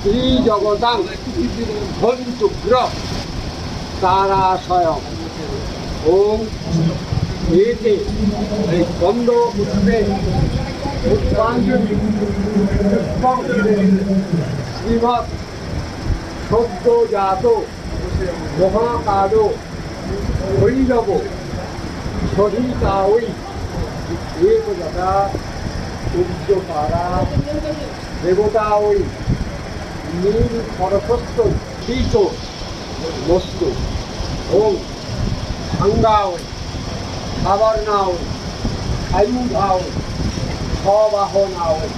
শ্রী জগতাং ধন্তুগ্র তারাশয়। ওম এতে এই পুষ্পাঞ্জলি পুষ্পং শ্রীমৎ সদ্যজাত মহাকাল ভৈরব সহিতা ওই দেবদাতা সূর্যপারা, দেবতা ওই নীল সরস্বত্ব শীত বস্তু ওই সাবর্ণা ওই আয়ুধা ওই স্ববাহনা ওই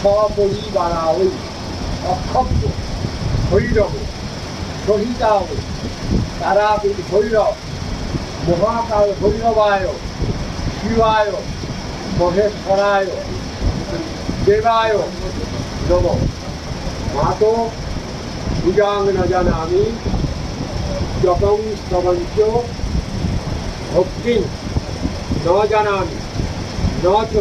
স্বপরিবারা ওই অক্ষব্য, ভৈরব সহিতা ওই তারাপীঠ ভৈরব, মহাকাল ভৈরবায়, শিবায়, মহেশ্বরায়, দেবায়, নম। মাতো পূজাং ন জানামি যতং স্তবঞ্চ ভক্তি ন জানামি ন চ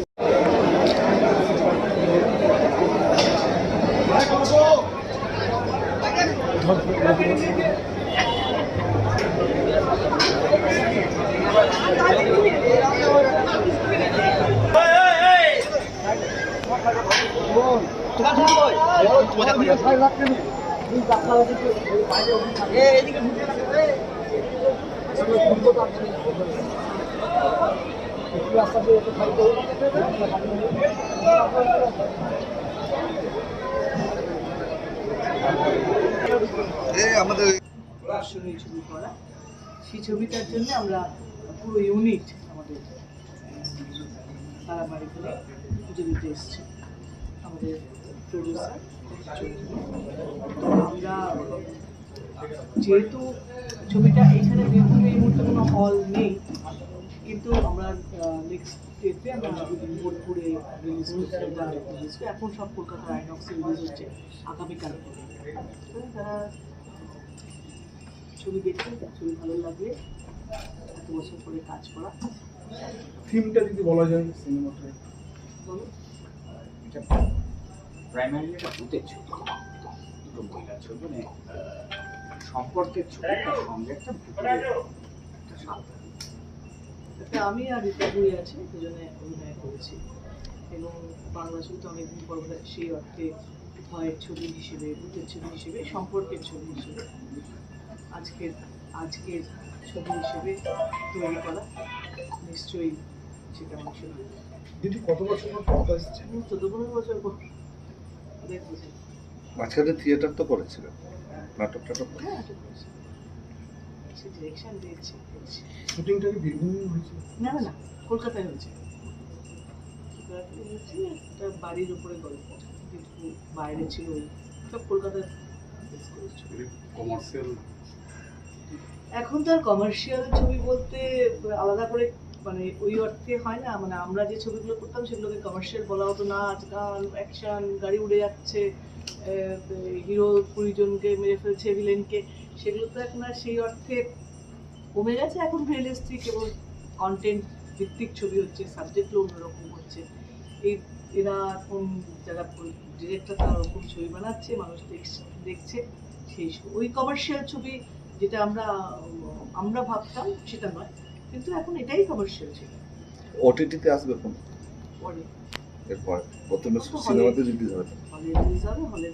আসলে ছবি করা। সেই ছবিটার জন্য আমরা পুরো ইউনিট আমাদের সারা বাড়ি করে পুজো দিতে এসেছি। আমাদের প্রডিউসার তো আমরা যেহেতু ছবিটা এখানে যেহেতু এই মুহূর্তে কোনো হল নেই কিন্তু আমরা নেক্সট ডেতে আমরা বোলপুরে রিলিজ করছি এখন সব কলকাতার আইনক্সে রিলিজ হচ্ছে আগামীকাল তারা ছবি দেখতে ছবি ভালো লাগবে এত বছর পরে কাজ করা। থিমটা যদি বলা যায় সিনেমাটা বলো। প্রাইমারি একটা ভূতের ছবি। দুটো মহিলার ছবি মানে সম্পর্কের ছবি তার সঙ্গে একটা ভূতের আমি আর রীতাপুরি আছে দুজনে অভিনয় করেছি। এবং বাংলা ছবিতে অনেকদিন পর সেই অর্থে ভয়ের ছবি হিসেবে ভূতের ছবি হিসেবে সম্পর্কের ছবি হিসেবে আজকের আজকের ছবি হিসেবে তৈরি করা। নিশ্চয়ই সেটা অংশ নেবে। দিদি কত বছর পর চোদ্দ পনেরো বছর মাঝখানে থিয়েটার তো করেছিলেন নাটক টাটক হ্যাঁ ঠিক আছে সে ডিরেকশন দিয়েছি করেছি। শুটিংটা কি বীরভূমে হয়েছে? না না না কলকাতায় হয়েছে। কলকাতায় একটা বাড়ির উপরে গল্প কিন্তু বাইরে ছিল। সব কলকাতায় ছবি। কমার্শিয়াল এখন তো আর কমার্শিয়াল ছবি বলতে আলাদা করে মানে ওই অর্থে হয় না মানে আমরা যে ছবিগুলো করতাম সেগুলোকে কমার্শিয়াল বলা হতো নাচ গান অ্যাকশন গাড়ি উড়ে যাচ্ছে হিরো কুড়ি জনকে মেরে ফেলছে ভিলেনকে সেগুলো তো এখন আর সেই অর্থে কমে গেছে এখন রিয়েলিস্টিক এবং কন্টেন্ট ভিত্তিক ছবি হচ্ছে সাবজেক্টও অন্যরকম হচ্ছে। এই, এরা এখন যারা ডিরেক্টর তারা ওরকম ছবি বানাচ্ছে, মানুষ দেখছে দেখছে সেই ওই কমার্শিয়াল ছবি যেটা আমরা আমরা ভাবতাম সেটা নয়। কিন্তু এখন এটাই কমার্শিয়াল ছবি ওটিটিতে আসবে কোন পরে। এরপর প্রথমে সিনেমাতে রিলিজ হবে। হলে রিলিজ হবে হলে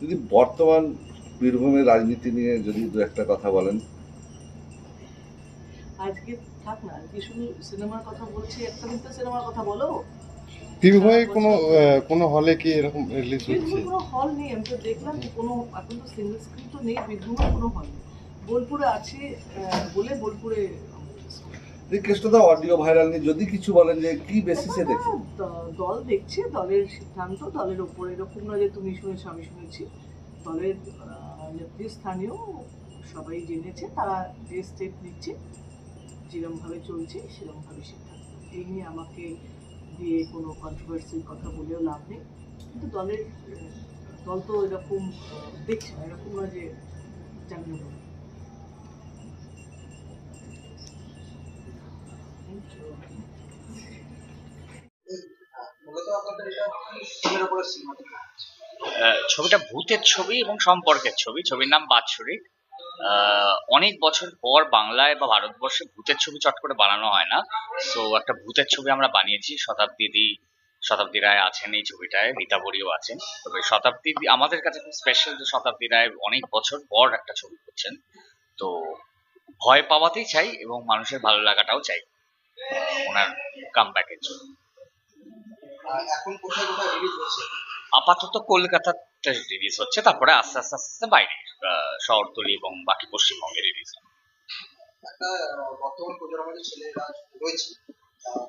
যদি বর্তমান বীরভূমের রাজনীতি নিয়ে যদি দু একটা কথা বলেন। আজকে থাক না আজকে শুধু সিনেমার কথা বলছি একটা দিন তো সিনেমার কথা বলো। বীরভূমে কোনো আহ, কোনো হলে কি এরকম রিলিজ হচ্ছে? কোনো হল নেই আমি তো দেখলাম যে কোনো এখন তো সিঙ্গেল স্ক্রিন তো নেই বীরভূমে কোনো হল নেই। বোলপুরে আছে বলে বোলপুরে এই অডিও ভাইরাল নিয়ে যদি কিছু বলেন যে কি বেসিসে দেখছেন? দল দেখছে দলের সিদ্ধান্ত দলের ওপরে এরকম না যে তুমি শুনেছো আমি শুনেছি। দলের নেতৃস্থানীয় সবাই জেনেছে তারা যে স্টেপ নিচ্ছে যেরমভাবে চলছে সেরমভাবে সিদ্ধান্ত। এই নিয়ে আমাকে দিয়ে কোনো কন্ট্রোভার্সির কথা বলেও লাভ নেই। কিন্তু দলের দল তো এরকম দেখছে না। এরকম না যে জানিয়ে ছবিটা ভূতের ছবি এবং সম্পর্কের ছবি। ছবির নাম বাৎসরিক। অনেক বছর পর বাংলায় বা ভারতবর্ষে ভূতের ছবি চট করে বানানো হয় না। সো একটা ভূতের ছবি আমরা বানিয়েছি। শতাব্দী শতাব্দী রায় আছেন এই ছবিটায়, রীতা বড়িও আছেন। তবে শতাব্দী আমাদের কাছে খুব স্পেশাল যে শতাব্দী রায় অনেক বছর পর একটা ছবি করছেন। তো, ভয় পাওয়াতেই চাই এবং মানুষের ভালো লাগাটাও চাই। ওনার কাম ব্যাকের জন্য। এখন কোথায় কোথায় রিলিজ হচ্ছে? আপাতত কলকাতাতে রিলিজ হচ্ছে তারপরে আস্তে আস্তে আস্তে বাইরে শহরতলি এবং বাকি পশ্চিমবঙ্গে রিলিজ একটা বর্তমান প্রজন্মের ছেলেরা রয়েছে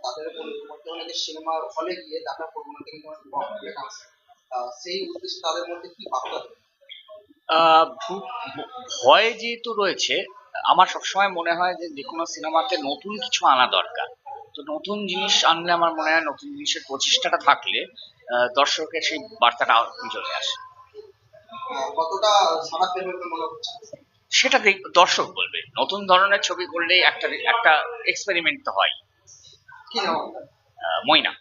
তাদের বর্তমানে যে সিনেমা হলে গিয়ে টাকা প্রবণতা কিন্তু অনেক কম সেই উদ্দেশ্যে তাদের মধ্যে কি বার্তা দেবে? আহ, ভূ- ভয় যেহেতু রয়েছে আমার সবসময় মনে হয় যে যে কোনো সিনেমাতে নতুন কিছু আনা দরকার। তো নতুন জিনিস আনলে আমার মনে হয় নতুন জিনিসের প্রচেষ্টাটা থাকলে দর্শকের সেই বার্তাটা চলে আসে। কতটা সারা মনে হচ্ছে? সেটা দেখ- দর্শক বলবে। নতুন ধরনের ছবি করলে একটা একটা এক্সপেরিমেন্ট তো হয়। ময়না।